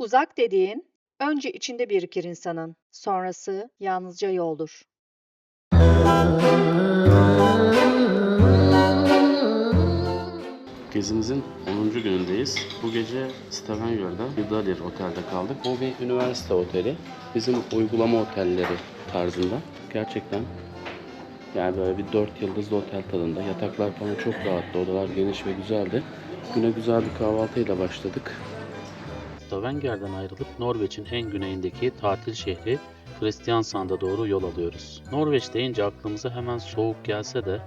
Uzak dediğin, önce içinde birikir insanın, sonrası yalnızca yoldur. Gezimizin 10. günündeyiz. Bu gece Stavanger Vidalir Otel'de kaldık. Bu bir üniversite oteli. Bizim uygulama otelleri tarzında. Gerçekten yani böyle bir 4 yıldızlı otel tadında. Yataklar falan çok rahattı. Odalar geniş ve güzeldi. Güne güzel bir kahvaltıyla başladık. Stavanger'den ayrılıp Norveç'in en güneyindeki tatil şehri Kristiansand'a doğru yol alıyoruz. Norveç deyince aklımıza hemen soğuk gelse de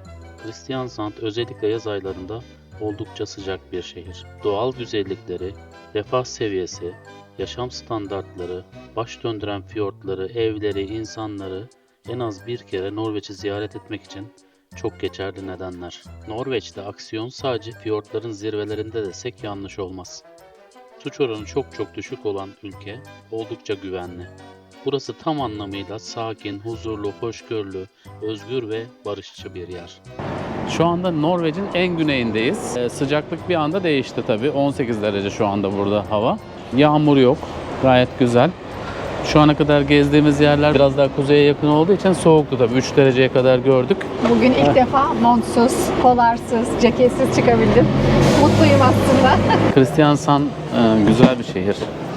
Kristiansand özellikle yaz aylarında oldukça sıcak bir şehir. Doğal güzellikleri, refah seviyesi, yaşam standartları, baş döndüren fiyortları, evleri, insanları en az bir kere Norveç'i ziyaret etmek için çok geçerli nedenler. Norveç'te aksiyon sadece fiyortların zirvelerinde desek yanlış olmaz. Suç oranı çok çok düşük olan ülke oldukça güvenli. Burası tam anlamıyla sakin, huzurlu, hoşgörülü, özgür ve barışçı bir yer. Şu anda Norveç'in en güneyindeyiz. Ee, sıcaklık bir anda değişti tabii. 18 derece şu anda burada hava. Yağmur yok. Gayet güzel. Şu ana kadar gezdiğimiz yerler biraz daha kuzeye yakın olduğu için soğuktu tabii. 3 dereceye kadar gördük. Bugün ilk defa montsuz, polarsız, ceketsiz çıkabildim. Mutluyum aslında. Kristiansand e, güzel bir şehir.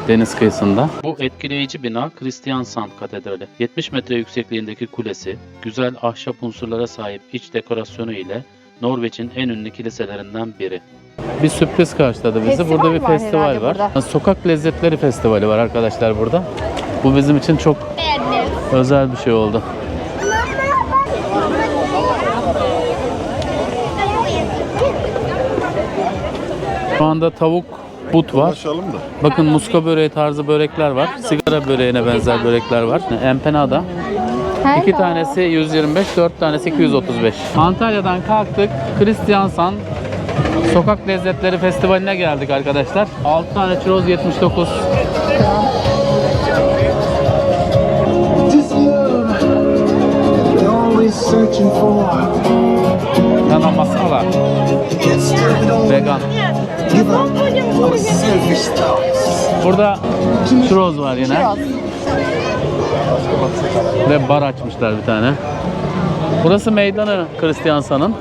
Deniz kıyısında. Bu etkileyici bina Kristiansand Katedrali. 70 metre yüksekliğindeki kulesi, güzel ahşap unsurlara sahip iç dekorasyonu ile Norveç'in en ünlü kiliselerinden biri. Bir sürpriz karşıladı bizi. Festival burada bir var festival var. burada. Sokak Lezzetleri Festivali var arkadaşlar burada. Bu bizim için çok özel bir şey oldu. Şu anda tavuk but var. Ulaşalım da. Bakın muska böreği tarzı börekler var. Sigara böreğine benzer börekler var. Empanada. İki tanesi 125, dört tanesi 235. Antalya'dan kalktık. Kristiansan Sokak Lezzetleri Festivali'ne geldik arkadaşlar. 6 tane churros 79. searching for. Yana masala. Vegan. Burada churros var yine. Churros. Ve bar açmışlar bir tane. Burası meydanı Kristiansa'nın.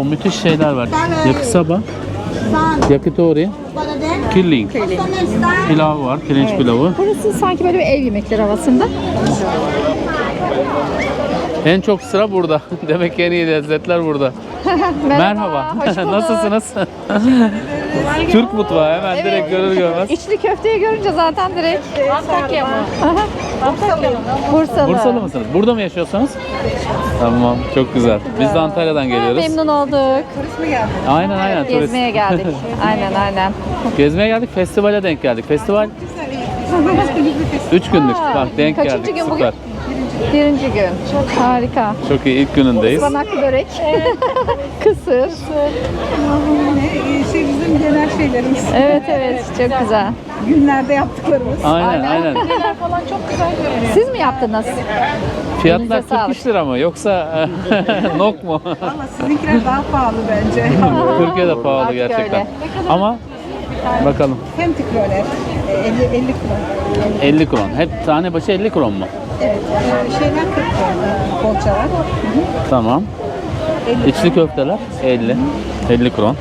O müthiş şeyler var. Yakisaba, yakitori, killing. Pilav var, pirinç pilavı. Burası sanki böyle bir ev yemekleri havasında. En çok sıra burada. Demek ki en iyi lezzetler burada. Merhaba. bulduk. Nasılsınız? Türk mutfağı hemen direkt görür görmez. İçli köfteyi görünce zaten direkt Antakya mı? Bursalı. Bursalı mısınız? Burada mı yaşıyorsunuz? Tamam, çok güzel. Biz de Antalya'dan geliyoruz. Memnun olduk. Aynen aynen turist. Gezmeye geldik. aynen aynen. Gezmeye geldik, festivale denk geldik. Festival 3 günlük. Ha, Bak denk kaçıncı geldik. gün bugün? Süper. Birinci gün. Çok harika. Çok iyi ilk günündeyiz. Ispanaklı börek. Kısır. şey bizim genel şeylerimiz. Evet evet çok güzel. Günlerde yaptıklarımız. Aynen aynen. Siz mi yaptınız? Fiyatlar Elinize sağlık. 40 lira mı yoksa nok mu? Ama sizinkiler daha pahalı bence. Türkiye'de pahalı Artık gerçekten. öyle. Ama bakalım Hem tikroler. 50, 50 kron. 50 kron. Hep tane başı 50 kron mu? Evet. e, Şeyler 40 kron. Kolçalar. Tamam. İçli köfteler 50. 50 kron.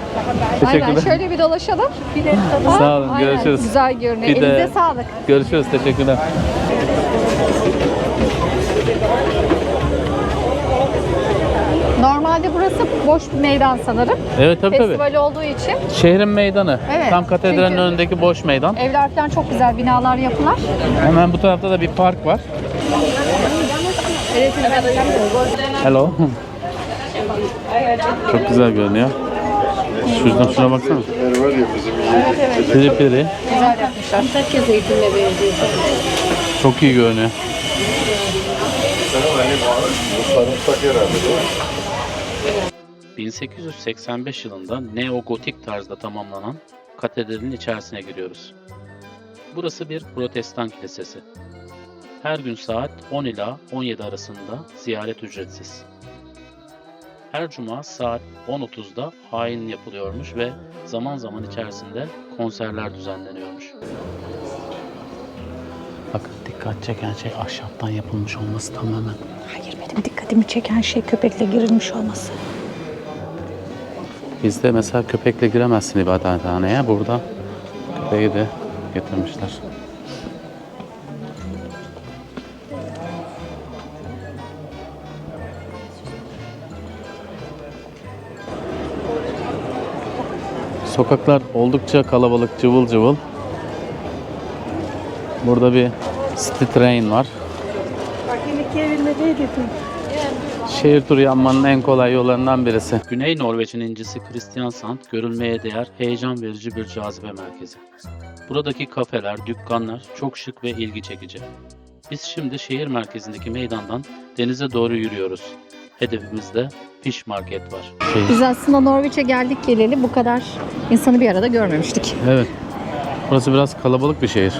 Aynen Teşekkürler. şöyle bir dolaşalım. Sağ olun, Aynen, görüşürüz. Güzel görünüyor. Bir de- Elinize sağlık. Görüşürüz. Teşekkürler. Normalde burası boş bir meydan sanırım. Evet tabii tabii. Festival olduğu için Şehrin meydanı. Evet, Tam katedralin çünkü- önündeki boş meydan. evler falan çok güzel binalar yapılar. Hemen bu tarafta da bir park var. Hello. Çok güzel görünüyor. Şuradan şuna baksana. bizim iyi. Piri piri. Güzel yapmışlar. Çok iyi görünüyor. Herhalde değil mi? 1885 yılında neogotik tarzda tamamlanan katedralin içerisine giriyoruz. Burası bir protestan kilisesi. Her gün saat 10 ila 17 arasında ziyaret ücretsiz. Her cuma saat 10.30'da hain yapılıyormuş ve zaman zaman içerisinde konserler düzenleniyormuş. Bakın dikkat çeken şey ahşaptan yapılmış olması tamamen. Hayır benim dikkatimi çeken şey köpekle girilmiş olması. Bizde mesela köpekle giremezsin ibadethaneye. Burada köpeği de getirmişler. Sokaklar oldukça kalabalık, cıvıl cıvıl. Burada bir city train var. Şehir turu yapmanın en kolay yollarından birisi. Güney Norveç'in incisi Kristiansand görülmeye değer, heyecan verici bir cazibe merkezi. Buradaki kafeler, dükkanlar çok şık ve ilgi çekici. Biz şimdi şehir merkezindeki meydandan denize doğru yürüyoruz. Hedefimizde Fish Market var. Biz aslında Norveç'e geldik geleli bu kadar insanı bir arada görmemiştik. Evet. Burası biraz kalabalık bir şehir.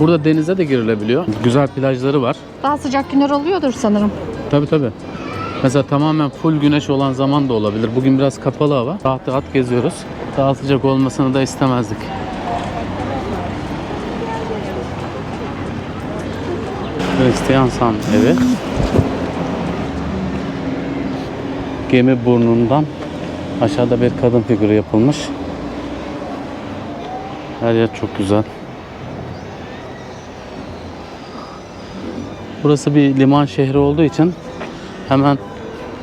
Burada denize de girilebiliyor. Güzel plajları var. Daha sıcak günler oluyordur sanırım. Tabi tabi. Mesela tamamen full güneş olan zaman da olabilir. Bugün biraz kapalı hava. Rahat rahat geziyoruz. Daha sıcak olmasını da istemezdik. Hristiyan San evi. Gemi burnundan aşağıda bir kadın figürü yapılmış. Her yer çok güzel. Burası bir liman şehri olduğu için hemen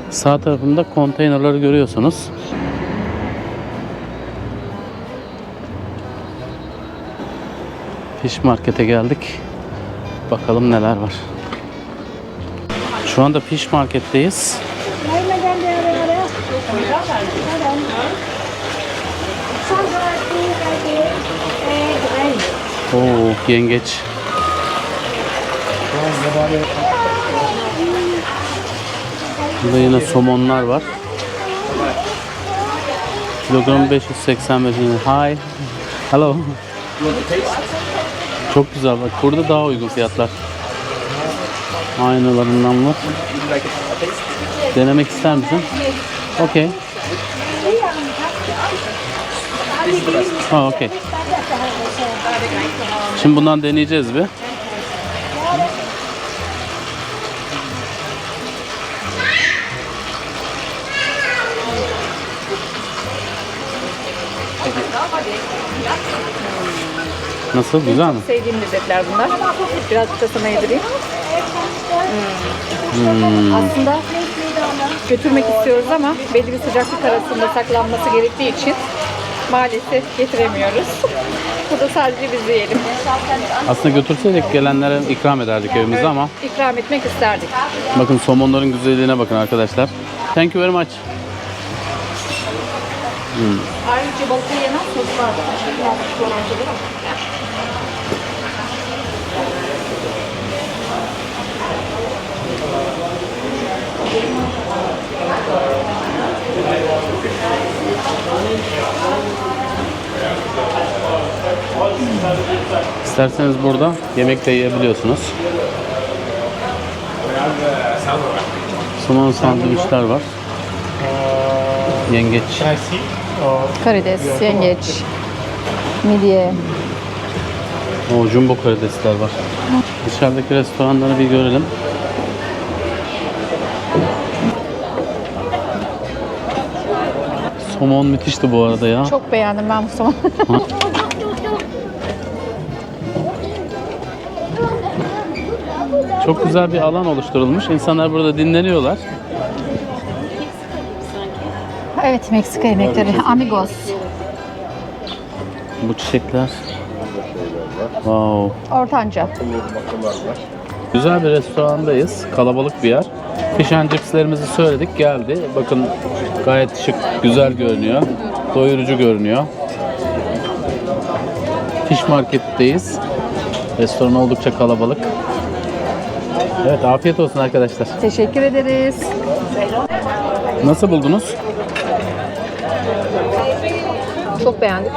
sağ tarafında konteynerları görüyorsunuz. Fish Market'e geldik. Bakalım neler var. Şu anda Fish Market'teyiz. Oo, yengeç. Burada yine somonlar var. Kilogram 585 lira. Hi. Hello. Çok güzel bak. Burada daha uygun fiyatlar. Aynalarından var. Denemek ister misin? Okey. Ha okey. Şimdi bundan deneyeceğiz bir. Nasıl? Güzel mi? Sevdiğim lezzetler bunlar. Birazcık da sana yedireyim. Hmm. Aslında götürmek istiyoruz ama belli bir sıcaklık arasında saklanması gerektiği için maalesef getiremiyoruz. Burada sadece biz yiyelim. Aslında götürseydik gelenlere ikram ederdik evimizde ama İkram etmek isterdik. bakın somonların güzelliğine bakın arkadaşlar. Thank you very much. Ayrıca balıklı yenen soslar da. İsterseniz burada yemek de yiyebiliyorsunuz. Somon sandviçler var. Yengeç. Karides, yengeç, midye. O jumbo karidesler var. Dışarıdaki restoranları bir görelim. Somon müthişti bu arada ya. Çok beğendim ben bu somonu. Çok güzel bir alan oluşturulmuş. İnsanlar burada dinleniyorlar. evet Meksika yemekleri. Amigos. Bu çiçekler. Wow. Ortanca. Güzel bir restorandayız. Kalabalık bir yer. Fish and chipslerimizi söyledik. Geldi. Bakın gayet şık, güzel görünüyor. Doyurucu görünüyor. Fish Market'teyiz. Restoran oldukça kalabalık. Evet afiyet olsun arkadaşlar. Teşekkür ederiz. Nasıl buldunuz? Çok beğendik.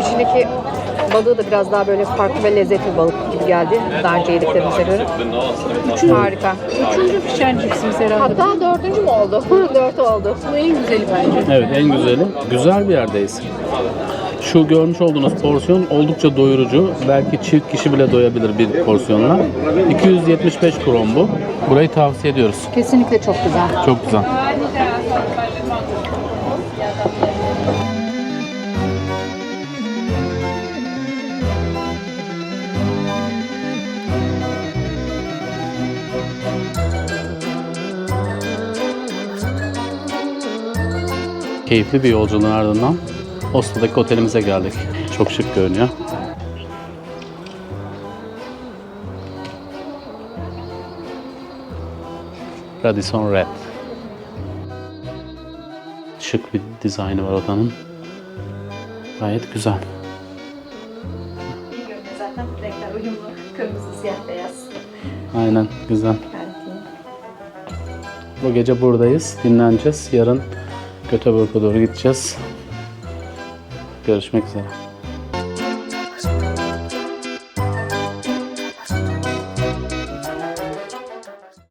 İçindeki Balığı da biraz daha böyle farklı ve lezzetli bir balık gibi geldi. Daha önce yediklerimize göre. Harika. Üçüncü pişen cipsimiz herhalde. Hatta dördüncü mü oldu? Dört oldu. Bu en güzeli bence. Evet en güzeli. Güzel bir yerdeyiz. Şu görmüş olduğunuz porsiyon oldukça doyurucu. Belki çift kişi bile doyabilir bir porsiyonla. 275 kron bu. Burayı tavsiye ediyoruz. Kesinlikle çok güzel. Çok güzel. Keyifli bir yolculuğun ardından Oslo'daki otelimize geldik. Çok şık görünüyor. Radisson Red. Şık bir dizaynı var odanın. Gayet güzel. Zaten renkler uyumlu. Kırmızı, siyah, beyaz. Aynen güzel. Bu gece buradayız. Dinleneceğiz. Yarın Göteborg'a doğru gideceğiz. Görüşmek üzere.